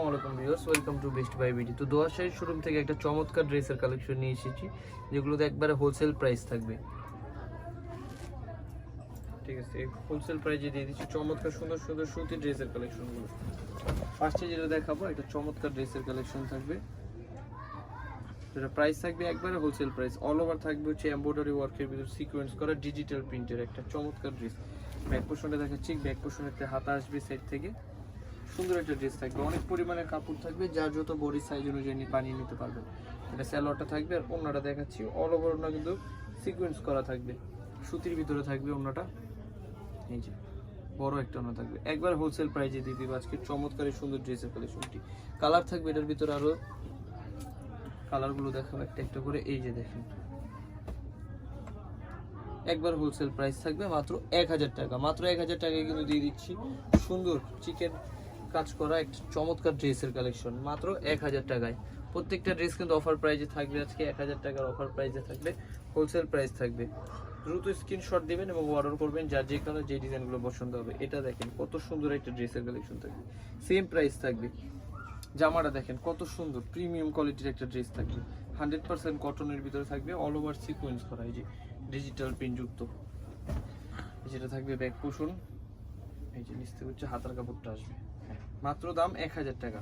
আসসালামু আলাইকুম viewers, welcome to best buy B D দোয়াশাহী showroom থেকে একটা চমৎকার ড্রেসের কালেকশন নিয়ে এসেছি, যেগুলোতে একবারে হোলসেল প্রাইস থাকবে। ঠিক আছে হোলসেল প্রাইসে দিয়ে দিচ্ছি চমৎকার সুন্দর সুন্দর সুতি ড্রেসের কালেকশনগুলো ফার্স্টে যেটা দেখাবো, একটা চমৎকার ড্রেসের কালেকশন থাকবে। যেটা প্রাইস থাকবে একবারে হোলসেল প্রাইস অল ওভার থাকবে হচ্ছে এমব্রয়ডারি ওয়ার্কের ভিতর সিকোয়েন্স করা ডিজিটাল প্রিন্টের একটা চমৎকার ড্রেস ব্যাক পোর্শনটা দেখাচ্ছি ব্যাক পোর্শনের হাতা আসবে সাইড থেকে। সুন্দর একটা ড্রেস থাকবে। অনেক পরিমাণে কাপড় থাকবে, যার যত বডি সাইজ অনুযায়ী নিয়ে বানিয়ে নিতে পারবেন। এটা স্যালোয়ারটা থাকবে আর অন্যটা দেখাচ্ছি। অল ওভার ওনা কিন্তু সিকোয়েন্স করা থাকবে। সুতির ভিতরে থাকবে অন্যটা এই যে, বড় একটা ওনা থাকবে। একবার হোলসেল প্রাইজে দিয়ে দিবে। আজকে চমৎকার সুন্দর ড্রেসের কালেকশনটি কালার থাকবে এটার ভিতরে আরও কালারগুলো দেখাবো একটা একটা করে। এই যে দেখেন। একবার হোলসেল প্রাইস থাকবে মাত্র এক হাজার টাকা। মাত্র এক হাজার টাকায় কিন্তু দিয়ে দিচ্ছি। সুন্দর চিকেন কাজ করা একটা চমৎকার ড্রেসের কালেকশন মাত্র এক হাজার টাকায়। প্রত্যেকটা ড্রেস কিন্তু অফার প্রাইজে থাকবে আজকে, এক হাজার টাকার অফার প্রাইজে থাকবে হোলসেল প্রাইস থাকবে। দ্রুত স্ক্রিনশট দিবেন এবং অর্ডার করবেন, যার যে কারণে যে ডিজাইনগুলো পছন্দ হবে। এটা দেখেন, কত সুন্দর একটা ড্রেসের কালেকশন থাকবে। সেম প্রাইস থাকবে। জামাটা দেখেন, কত সুন্দর প্রিমিয়াম কোয়ালিটির একটা ড্রেস থাকবে। হান্ড্রেড পার্সেন্ট কটনের ভিতরে থাকবে অল ওভার সিকোয়েন্স করা, এই যে ডিজিটাল প্রিন্ট যুক্ত যেটা থাকবে ব্যাক পোষণ এই যে নিচ থেকে হচ্ছে হাতার কাপড়টা আসবে। মাত্র দাম এক হাজার টাকা।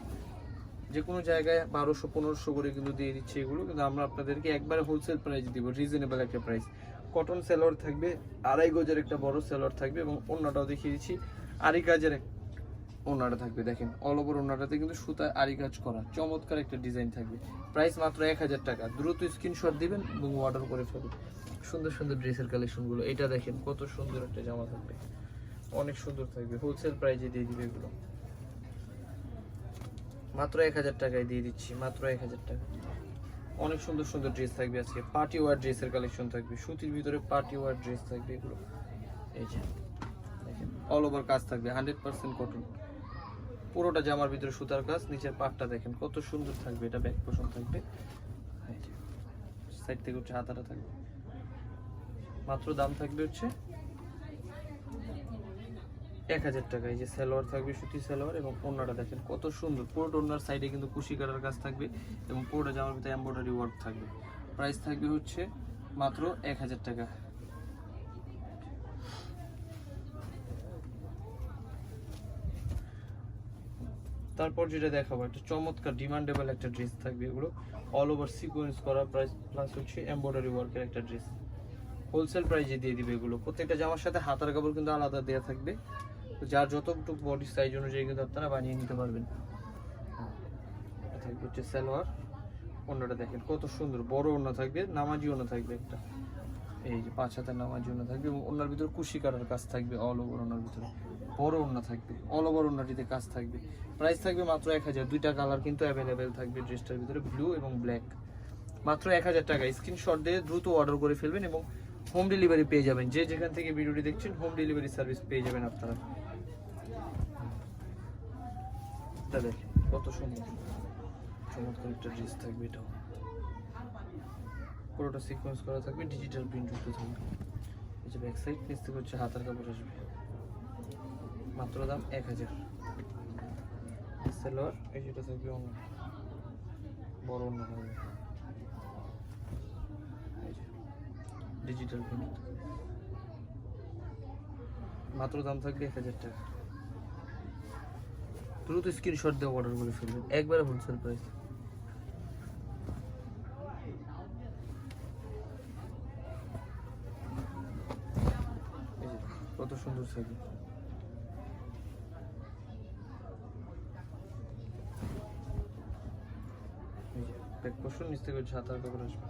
যে কোনো জায়গায় বারোশো, পনেরোশো করে কিন্তু দিয়ে দিচ্ছে এগুলো, কিন্তু আমরা আপনাদেরকে একবারে হোলসেল প্রাইস দিব রিজনেবল একটা প্রাইস কটন সেলোয়ার থাকবে, আড়াই গজের একটা বড় সেলোয়ার থাকবে এবং অন্যটাও দেখিয়ে দিচ্ছি, আড়ি কাজের ওনাটা থাকবে, দেখেন। অল ওভার ওনাটাতে কিন্তু সুতায় আরি কাজ করা, চমৎকার একটা ডিজাইন থাকবে। প্রাইস মাত্র এক হাজার টাকা। দ্রুত স্ক্রিনশট দিবেন এবং অর্ডার করে ফেলুন সুন্দর সুন্দর ড্রেসের কালেকশনগুলো এটা দেখেন, কত সুন্দর একটা জামা থাকবে। অনেক সুন্দর থাকবে। হোলসেল প্রাইজে দিয়ে দিবে এগুলো। মাত্র এক হাজার টাকায় দিয়ে দিচ্ছি, মাত্র এক হাজার টাকা। অনেক সুন্দর সুন্দর ড্রেস থাকবে আজকে। পার্টি ওয়ার ড্রেসের কালেকশন থাকবে। সুতির ভিতরে পার্টি ওয়ার ড্রেস থাকবে এগুলো। এই যে অল ওভার কাজ থাকবে হান্ড্রেড পার্সেন্ট কটন পুরোটা জামার ভিতরে সুতার কাজ, নিচের পাটটা দেখেন কত সুন্দর থাকবে, এটা ব্যাক পোষণ থাকবে। সাইড থেকে হচ্ছে হাতাটা থাকবে। মাত্র দাম থাকবে হচ্ছে এক হাজার টাকা। এই যে সালোয়ার থাকবে সুতি সালোয়ার এবং ওড়নাটা দেখেন কত সুন্দর। পুরোটা ওড়নার সাইডে কিন্তু কুশি কাটার কাজ থাকবে এবং পুরোটা জামার ভিতরে এমব্রয়ডারি ওয়ার্ক থাকবে। প্রাইস থাকবে হচ্ছে মাত্র এক হাজার টাকা। তারপর যেটা দেখাবো, একটা চমৎকার ডিমান্ডেবল একটা ড্রেস থাকবে এগুলো। অল ওভার সিকোয়েন্স করা প্রাইস প্লাস হচ্ছে এমব্রয়ডারি ওয়ার্কের একটা ড্রেস হোলসেল প্রাইজে দিয়ে দিবে এগুলো। প্রত্যেকটা জামার সাথে হাতার কাপড় কিন্তু আলাদা দেওয়া থাকবে। তো যার যতটুকু বডি সাইজ অনুযায়ী কিন্তু আপনারা বানিয়ে নিতে পারবেন। থাকবে হচ্ছে সালোয়ার অন্যটা দেখেন কত সুন্দর, বড় ওড়না থাকবে, নামাজি অন্য থাকবে একটা। এই যে পাঁচ হাতের নামাজি অন্য থাকবে এবং ওনার ভিতরে কুশি কাটার কাজ থাকবে অল ওভার ওনার ভিতরে। বড় ওড়না থাকবে অল ওভার ওড়নাটিতে কাজ থাকবে। প্রাইস থাকবে মাত্র এক হাজার, দুইটা কালার কিন্তু অ্যাভেলেবেল থাকবে ড্রেসটার ভিতরে ব্লু এবং ব্ল্যাক মাত্র এক হাজার টাকা স্ক্রিনশট দিয়ে দ্রুত অর্ডার করে ফেলবেন এবং হোম ডেলিভারি পেয়ে যাবেন। যে যেখান থেকে ভিডিওটি দেখছেন হোম ডেলিভারি সার্ভিস পেয়ে যাবেন আপনারা। এটা দেখেন কত সুন্দর। চমৎকার একটা ড্রেস থাকবে এটাও। পুরোটা সিকোয়েন্স করা থাকবে ডিজিটাল প্রিন্ট যুক্ত থাকবে। এই যে ব্যাক সাইড নিচ থেকে হচ্ছে হাতার কাপড় আসবে। মাত্র দাম এক হাজার। সেলোয়ার এই যেটা থাকবে অন্য। বড় অন্য থাকবে ডিজিটাল প্রিন্ট মাত্র দাম থাকবে এক হাজার টাকা। দ্রুত স্ক্রিনশট দিয়ে অর্ডার করে ফেলবেন। একবারে হোলসেল প্রাইস কত সুন্দর যে ব্যাক পোর্শন নিচ থেকে ছাতার কাপড় আসবে।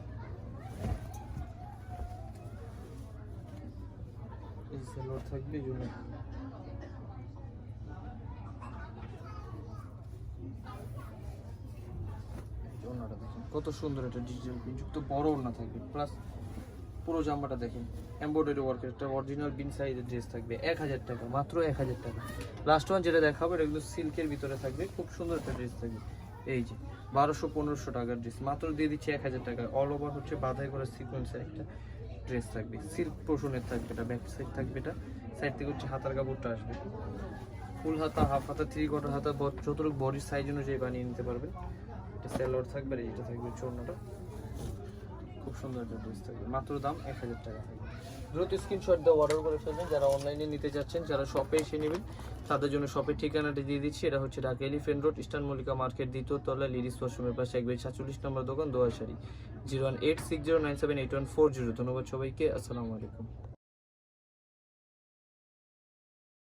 এই সালোয়ার থাকবে জন্য এই যে ওড়নাটা দেখেন কত সুন্দর একটা ডিজিটাল যুক্ত বড় ওড়না থাকবে। প্লাস পুরো জামাটা দেখেন এমব্রয়ডারি ওয়ার্কের একটা অরিজিনাল বিন সাইজের ড্রেস থাকবে, এক হাজার টাকা, মাত্র এক হাজার টাকা। লাস্ট ওয়ান যেটা দেখাবো, এটা কিন্তু সিল্কের ভিতরে থাকবে, খুব সুন্দর একটা ড্রেস থাকবে। এই যে, বারোশো পনেরোশো টাকার ড্রেস মাত্র দিয়ে দিচ্ছে এক হাজার টাকা। অল ওভার হচ্ছে বাধাই করা সিকোয়েন্সের একটা ড্রেস থাকবে। সিল্ক পোষণের থাকবে এটা ব্যাক সাইড থাকবে এটা সাইড থেকে হচ্ছে হাতার কাপড়টা আসবে। ফুল হাতা, হাফ হাতা থ্রি কোয়ার্টার হাতা যতটুকু বডির সাইজ অনুযায়ী বানিয়ে নিতে পারবেন। এটা স্যালোয়ার থাকবে আর এটা থাকবে চোড়নাটা খুব সুন্দর একটা ড্রেস থাকবে। মাত্র দাম এক হাজার টাকা দ্রুত স্ক্রিনশট দিয়ে অর্ডার করে ফেলবেন। যারা অনলাইনে নিতে যাচ্ছেন, যারা শপে এসে নেবেন, তাদের জন্য শপের ঠিকানাটা দিয়ে দিচ্ছি। এটা হচ্ছে Dhaka elephant road eastern Mallika market দ্বিতীয় তলা লিরিস ওয়াশরুমের পাশে একবার সাতচল্লিশ নম্বর দোকান, দোয়াশাড়ি। Zero one eight six zero nine seven eight one four zero ধন্যবাদ সবাইকে। আসসালামু আলাইকুম।